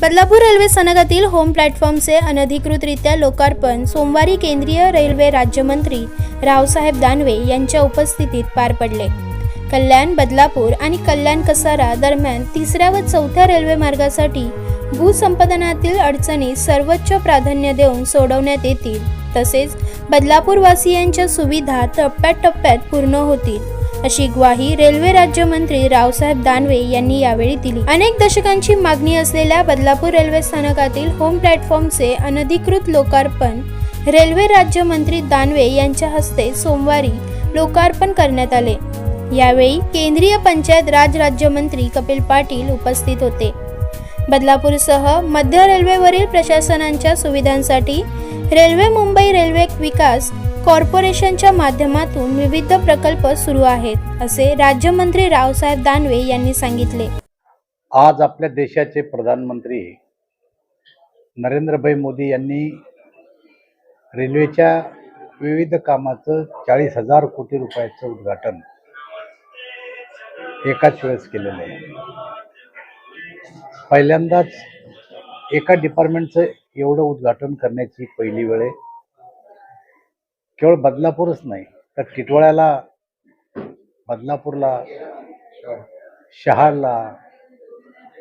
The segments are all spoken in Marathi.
बदलापूर रेल्वे स्थानकातील होम प्लॅटफॉर्मचे अनधिकृतरित्या लोकार्पण सोमवारी केंद्रीय रेल्वे राज्यमंत्री रावसाहेब दानवे यांच्या उपस्थितीत पार पडले. कल्याण बदलापूर आणि कल्याण कसारा दरम्यान तिसऱ्या व चौथ्या रेल्वे मार्गासाठी भूसंपादनातील अडचणी सर्वोच्च प्राधान्य देऊन सोडवण्यात येतील. तसेच बदलापूर वासियांच्या सुविधा टप्प्याटप्प्यात पूर्ण होतील. अशी ग्वाही रेल्वे राज्यमंत्री रावसाहेब दानवे यांनी यावेळी दिली. अनेक दशकांची मागणी असलेल्या बदलापूर रेल्वे स्थानकातील होम प्लॅटफॉर्मचे अनधिकृत लोकार्पण रेल्वे राज्यमंत्री दानवे यांच्या हस्ते सोमवारी लोकार्पण करण्यात आले. यावेळी केंद्रीय पंचायत राज राज्यमंत्री कपिल पाटील उपस्थित होते. बदलापूरसह मध्य रेल्वेवरील प्रशासनांच्या सुविधांसाठी रेल्वे मुंबई रेल्वे विकास कॉर्पोरेशनच्या माध्यमातून विविध प्रकल्प सुरू आहेत असे राज्यमंत्री रावसाहेब दानवे यांनी सांगितले. आज आपल्या देशाचे प्रधानमंत्री नरेंद्रभाई मोदी यांनी रेल्वेच्या विविध कामाचं चाळीस हजार कोटी रुपयाचं उद्घाटन एकाच वेळेस केलेलं आहे. पहिल्यांदाच एका डिपार्टमेंटचं एवढं उद्घाटन करण्याची पहिली वेळ आहे. केवळ बदलापूरच नाही तर टिटवाळ्याला बदलापूरला शहाडला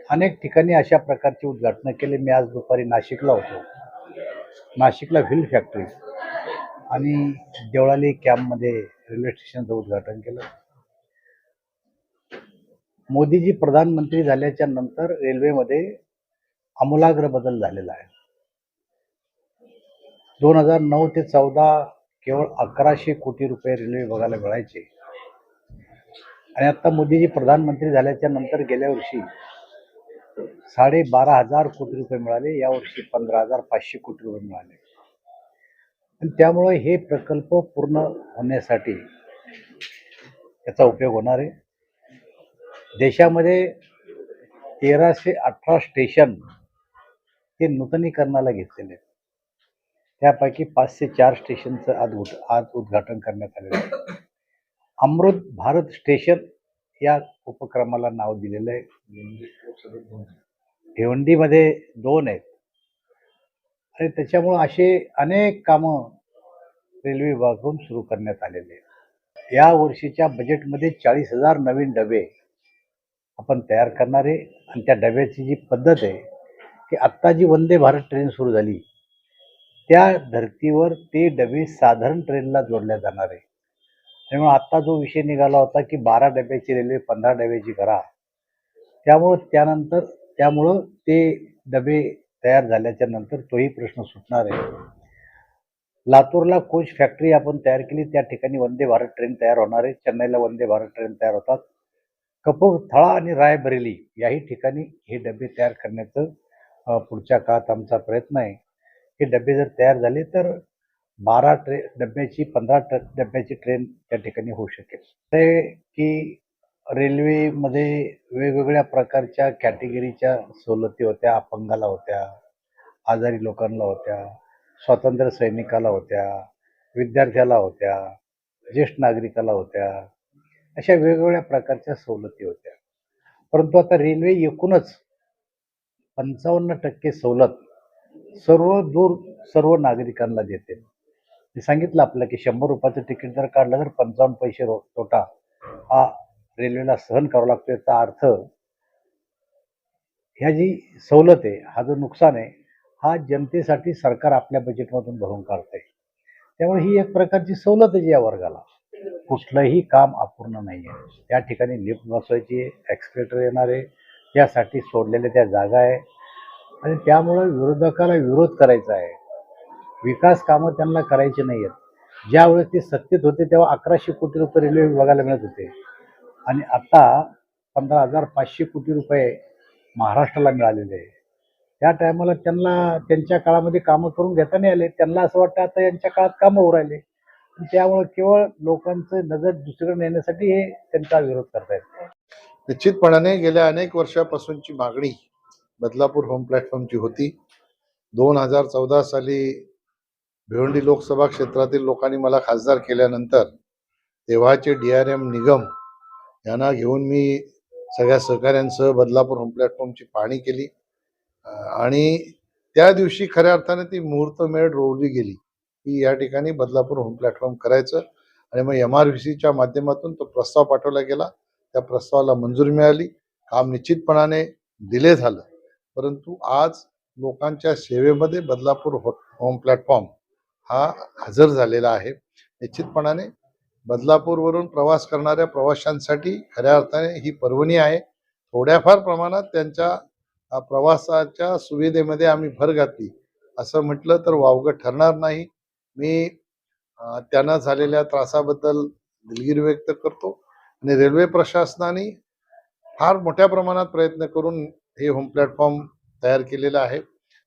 अनेक ठिकाणी अशा प्रकारची उद्घाटनं केली. मी आज दुपारी नाशिकला होतो. नाशिकला व्हील फॅक्टरी आणि देवळाली कॅम्पमध्ये रेल्वे स्टेशनचं उद्घाटन केलं. मोदीजी प्रधानमंत्री झाल्याच्यानंतर रेल्वेमध्ये आमूलाग्र बदल झालेला आहे. दोन हजार नऊ ते चौदा केवळ अकराशे कोटी रुपये रेल्वे विभागाला मिळायचे. आणि आता मोदीजी प्रधानमंत्री झाल्याच्यानंतर गेल्या वर्षी साडे बारा हजार कोटी रुपये मिळाले यावर्षी पंधरा हजार पाचशे कोटी रुपये मिळाले. आणि त्यामुळे हे प्रकल्प पूर्ण होण्यासाठी याचा उपयोग होणार आहे. देशामध्ये तेराशे अठरा स्टेशन हे नूतनीकरणाला घेतलेले आहेत. त्यापैकी पाचशे चार स्टेशनचं आज उद आज उद्घाटन करण्यात आलेलं आहे. अमृत भारत स्टेशन या उपक्रमाला नाव दिलेलं आहे. भिवंडीमध्ये दोन आहेत. आणि त्याच्यामुळं असे अनेक कामं रेल्वे विभागाकडून सुरू करण्यात आलेले आहेत. या वर्षीच्या बजेटमध्ये चाळीस हजार नवीन डबे आपण तयार करणार आहे. आणि त्या डब्याची जी पद्धत आहे की आत्ता जी वंदे भारत ट्रेन सुरू झाली त्या धर्तीवर ते डबे साधारण ट्रेनला जोडल्या जाणार आहे. त्यामुळे आत्ता जो विषय निघाला होता की बारा डब्याची रेल्वे पंधरा डब्याची करा त्यामुळं त्यानंतर त्यामुळं ते डबे तयार झाल्याच्यानंतर तोही प्रश्न सुटणार आहे. लातूरला कोच फॅक्टरी आपण तयार केली. त्या ठिकाणी वंदे भारत ट्रेन तयार होणार आहे. चेन्नईला वंदे भारत ट्रेन तयार होतात. कपूरथळा आणि रायबरेली याही ठिकाणी हे डबे तयार करण्याचं पुढच्या काळात आमचा प्रयत्न आहे. हे डबे जर तयार झाले तर बारा ट्रे डब्याची पंधरा ट्र डब्याची ट्रेन त्या ठिकाणी होऊ शकेल. ते की रेल्वेमध्ये वेगवेगळ्या प्रकारच्या कॅटेगरीच्या सवलती होत्या अपंगाला होत्या आजारी लोकांना होत्या स्वातंत्र्य सैनिकाला होत्या विद्यार्थ्याला होत्या ज्येष्ठ नागरिकाला होत्या अशा वेगवेगळ्या प्रकारच्या सवलती होत्या. परंतु आता रेल्वे एकूणच पंचावन्न टक्के सवलत सर्व दूर सर्व नागरिकांना देते. मी सांगितलं आपलं की शंभर रुपयाचं तिकीट जर काढलं तर पंचावन्न पैसे रो तोटा. हा रेल्वेला सहन करावा लागतो याचा अर्थ ह्या जी सवलत आहे हा जो नुकसान आहे हा जनतेसाठी सरकार आपल्या बजेटमधून भरून काढते त्यामुळे ही एक प्रकारची सवलत आहे या वर्गाला. कुठलंही काम अपूर्ण नाही आहे त्या ठिकाणी लिफ्ट बसवायची एक्सप्रेटर येणार आहे त्यासाठी सोडलेल्या त्या जागा आहे. आणि त्यामुळं विरोधकाला विरोध करायचा आहे. विकास कामं त्यांना करायची नाही आहेत ज्यावेळेस ते सत्तेत होते तेव्हा अकराशे कोटी रुपये रेल्वे विभागाला मिळत होते. आणि आता पंधरा हजार पाचशे कोटी रुपये महाराष्ट्राला मिळालेले आहे. त्या टायमाला त्यांना त्यांच्या काळामध्ये कामं करून घेता नाही आले. त्यांना असं वाटतं आता यांच्या काळात कामं होऊ राहिले. त्यामुळे केवळ लोकांचं नजर दुसरीकडे नेण्यासाठी हे त्यांचा विरोध करतायत. निश्चितपणाने गेल्या अनेक वर्षापासूनची मागणी बदलापूर होम प्लॅटफॉर्मची होती. दोन हजार चौदा साली भिवंडी लोकसभा क्षेत्रातील लोकांनी मला खासदार केल्यानंतर तेव्हाचे डी आर एम निगम यांना घेऊन मी सगळ्या सहकाऱ्यांसह बदलापूर होम प्लॅटफॉर्मची पाहणी केली. आणि त्या दिवशी खऱ्या अर्थाने ती मुहूर्तमेळ रोवली गेली की या ठिकाणी बदलापूर होम प्लॅटफॉर्म करायचं. आणि मग एम आर व्ही सीच्या माध्यमातून तो प्रस्ताव पाठवला गेला. त्या प्रस्तावाला मंजुरी मिळाली. काम निश्चितपणाने डिले झालं. परंतु आज लोकांच्या सेवेमध्ये बदलापूर हो होम प्लॅटफॉर्म हा हजर झालेला आहे. निश्चितपणाने बदलापूरवरून प्रवास करणाऱ्या प्रवाशांसाठी खऱ्या अर्थाने ही पर्वणी आहे. थोड्याफार प्रमाणात त्यांच्या प्रवासाच्या सुविधेमध्ये आम्ही भर घातली. असं म्हटलं तर वावगं ठरणार नाही. मी त्यांना झालेल्या त्रासाबद्दल दिलगिरी व्यक्त करतो. आणि रेल्वे प्रशासनाने फार मोठ्या प्रमाणात प्रयत्न करून हे होम प्लॅटफॉर्म तयार केलेलं आहे.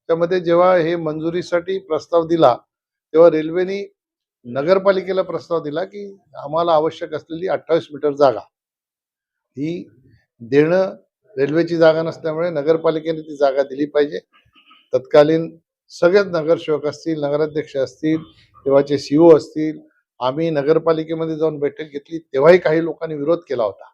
त्यामध्ये जेव्हा हे मंजुरीसाठी प्रस्ताव दिला तेव्हा रेल्वेने नगरपालिकेला प्रस्ताव दिला की आम्हाला आवश्यक असलेली अठ्ठावीस मीटर जागा. ही देणं रेल्वेची जागा नसल्यामुळे नगरपालिकेने ती जागा दिली पाहिजे. तत्कालीन सगळेच नगरसेवक असतील नगराध्यक्ष असतील तेव्हाचे सीओ असतील आम्ही नगरपालिकेमध्ये जाऊन बैठक घेतली तेव्हाही काही लोकांनी विरोध केला होता.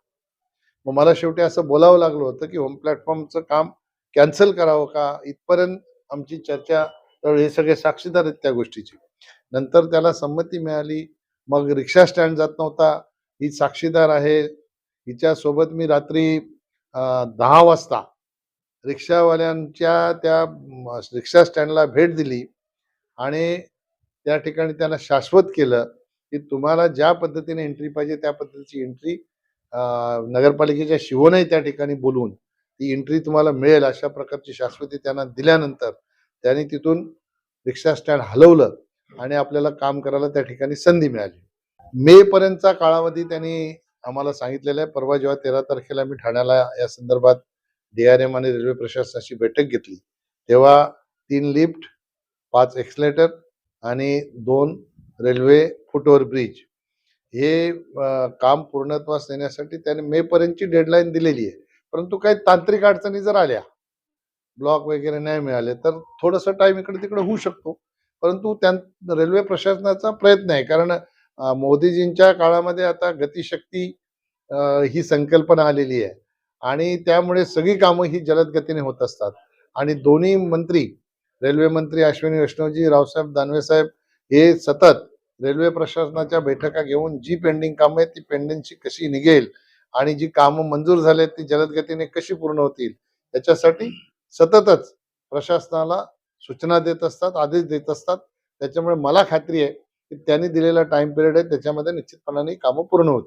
मग मला शेवटी असं बोलावं लागलं होतं की होम प्लॅटफॉर्मचं काम कॅन्सल करावं का? इथपर्यंत आमची चर्चा तर हे सगळे साक्षीदार आहेत त्या गोष्टीची. नंतर त्याला संमती मिळाली. मग रिक्षा स्टँड जात नव्हता. ही साक्षीदार आहे. हिच्यासोबत मी रात्री दहा वाजता रिक्षावाल्यांच्या त्या रिक्षा स्टँडला भेट दिली आणि त्या ठिकाणी त्यांना शाश्वत केलं की तुम्हाला ज्या पद्धतीने एंट्री पाहिजे त्या पद्धतीची एंट्री नगरपालिकेच्या शिवोनही त्या ठिकाणी बोलवून ती एंट्री तुम्हाला मिळेल अशा प्रकारची शाश्वती त्यांना दिल्यानंतर त्यांनी तिथून रिक्षा स्टँड हलवलं आणि आपल्याला काम करायला त्या ठिकाणी संधी मिळाली. मे पर्यंतचा काळावधी त्यांनी आम्हाला सांगितलेलं आहे. परवा जेव्हा तेरा तारखेला मी ठाण्याला या संदर्भात डीआरएम आणि रेल्वे प्रशासनाची बैठक घेतली तेव्हा तीन लिफ्ट पाच एक्सलेटर आणि दोन रेल्वे फुटओव्हर ब्रिज हे काम पूर्णत्वास नेण्यासाठी त्याने मे पर्यंतची डेडलाईन दिलेली आहे. परंतु काही तांत्रिक अडचणी जर आल्या ब्लॉक वगैरे नाही मिळाले तर थोडंसं टाइम इकडे तिकडे होऊ शकतो. परंतु त्या रेल्वे प्रशासनाचा प्रयत्न आहे. कारण मोदीजींच्या काळामध्ये आता गतिशक्ती ही संकल्पना आलेली आहे. आणि त्यामुळे सगळी कामं ही जलद गतीने होत असतात. आणि दोन्ही मंत्री रेल्वे मंत्री अश्विनी वैष्णवजी रावसाहेब दानवे साहेब हे सतत रेल्वे प्रशासनाच्या बैठका घेऊन जी पेंडिंग कामं आहेत ती पेंडिंगची कशी निघेल आणि जी कामं मंजूर झाली आहेत ती जलदगतीने कशी पूर्ण होतील याच्यासाठी सततच प्रशासनाला सूचना देत असतात आदेश देत असतात. त्याच्यामुळे मला खात्री आहे की त्यांनी दिलेला टाइम पिरियड आहे त्याच्यामध्ये निश्चितपणाने कामं पूर्ण होतील.